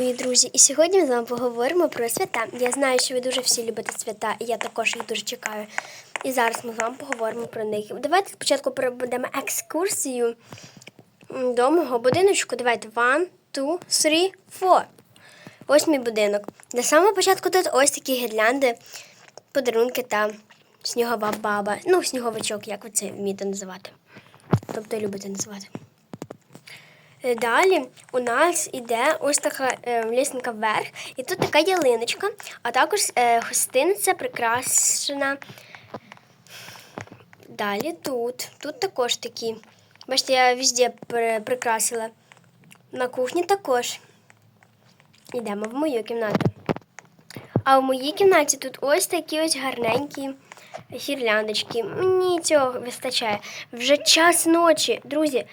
мої друзі, і сьогодні ми з вами поговоримо про свята. Я знаю, що ви дуже всі любите свята, і я також їх дуже чекаю. І зараз ми з вами поговоримо про них. Давайте спочатку проведемо екскурсію до мого будиночку. Давайте one, two, three, four. Ось мій будинок. На самого початку тут ось такі гірлянди, подарунки та снігова баба. Ну, сніговичок, як ви це вмієте називати. Тобто любите називати. Е, Далі у нас іде ось така е, лісенка вверх, і тут така ялиночка, а також е, гостиниця прикрашена. Далі тут. Тут також такі. Бачите, я везде прикрасила. На кухні також. Йдемо в мою кімнату. А в моїй кімнаті тут ось такі ось гарненькі гірляндочки. Мені цього вистачає. Вже час ночі. Друзі,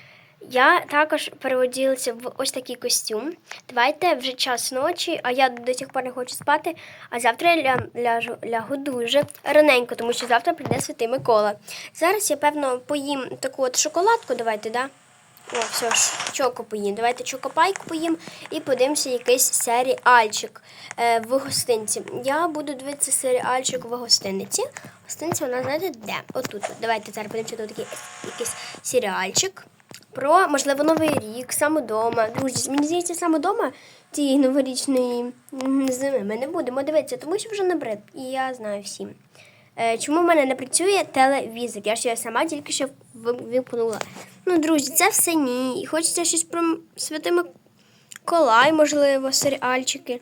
я також переоділася в ось такий костюм. Давайте вже час ночі, а я до сих пор не хочу спати. А завтра я ля- ляжу, лягу дуже раненько, тому що завтра прийде святий Микола. Зараз я, певно, поїм таку от шоколадку. Давайте, да? О, все ж, чоко поїм. Давайте чокопайку поїм і подивимося якийсь серіальчик е, в гостинці. Я буду дивитися серіальчик в гостиниці. Гостиниця вона, знаєте, де? Отут. от. Давайте зараз подивимося тут такий якийсь серіальчик. Про, можливо, Новий рік, саме дома. Друзі, мені здається, саме дома тієї новорічної зими ми не будемо дивитися, тому що вже набрид. І я знаю всім. Е, Чому в мене не працює телевізор? Я ж його сама тільки що вимкнула. Ну, друзі, це все ні. І хочеться щось про Святий Миколай, можливо, серіальчики.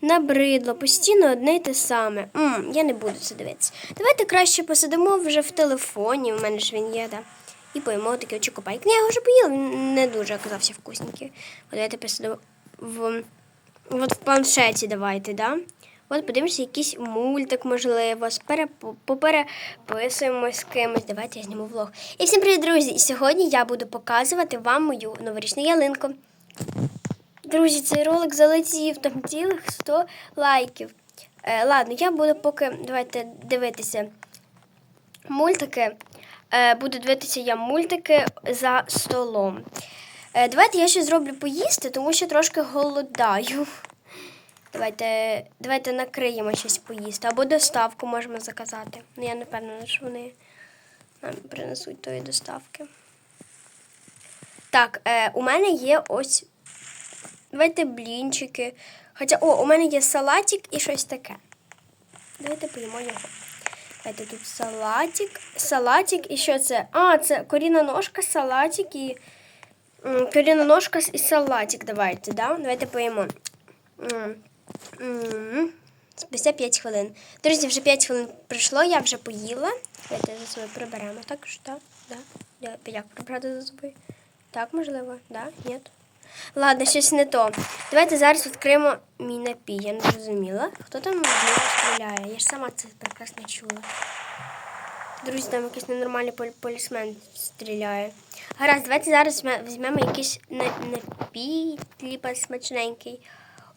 Набридло, постійно одне й те саме. м я не буду це дивитися. Давайте краще посидимо вже в телефоні, у мене ж він є, да. І поїмо такі чокопайки. Ні, я його вже поїла, він не дуже оказався вкусненький. От давайте посидимо в, от в планшеті, давайте, да? От подивимося якийсь мультик, можливо, спере- попереписуємо з кимось. Давайте я зніму влог. І всім привіт, друзі! І сьогодні я буду показувати вам мою новорічну ялинку. Друзі, цей ролик залетів, там цілих 100 лайків. Е, ладно, я буду поки давайте дивитися мультики. Е, буду дивитися я мультики за столом. Е, давайте я ще зроблю поїсти, тому що трошки голодаю. Давайте, давайте накриємо щось поїсти. Або доставку можемо заказати. Ну, я не впевнена, що вони нам принесуть тої доставки. Так, е, у мене є ось. Давайте блінчики. Хоча, о, у мене є салатик і щось таке. Давайте поїмо його. Давайте тут салатик. Салатик і що? А, це корінна салатик і. Корінна ножка салатик. Давайте, да? Давайте поїмо. М, м, Спустя 5 хвилин. Друзі, вже 5 хвилин пройшло, я вже поїла. Давайте за собою приберемо. Так що? Да? Я- прибрати за собою? Так, можливо, да? Ні? Ладно, щось не то. Давайте зараз відкриємо мій напій. Я не зрозуміла. Хто там мене стріляє? Я ж сама це прекрасно чула. Друзі, там якийсь ненормальний полісмен стріляє. Гаразд, давайте зараз візьмемо якийсь напій, типа смачненький.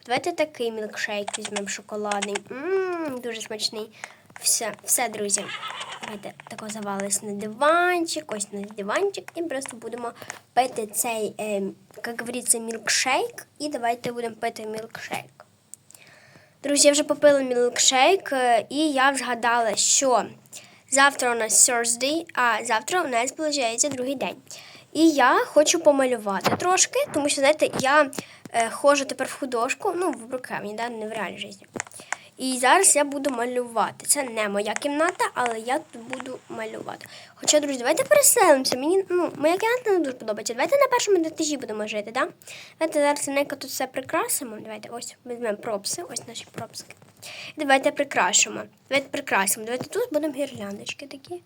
Давайте такий мілкшейк візьмемо шоколадний. Ммм, дуже смачний. Все, все, друзі. Давайте тако завалились на диванчик, ось на диванчик, і просто будемо пити цей, е, як говориться, мілкшейк. І давайте будемо пити мілкшейк. Друзі, я вже попила мілкшейк, і я згадала, що завтра у нас Thursday, а завтра у нас виходить другий день. І я хочу помалювати трошки, тому що, знаєте, я е, ходжу тепер в художку, ну, в Брукевні, да, не в реальній житті. І зараз я буду малювати. Це не моя кімната, але я тут буду малювати. Хоча, друзі, давайте переселимося. Мені ну, моя кімната не дуже подобається. Давайте на першому етажі будемо жити, да? Давайте зараз неко тут все прикрасимо. Давайте ось візьмемо пропси, ось наші пропски. Давайте прикрашимо. Давайте прикрасимо. Давайте тут будемо гірляндочки такі.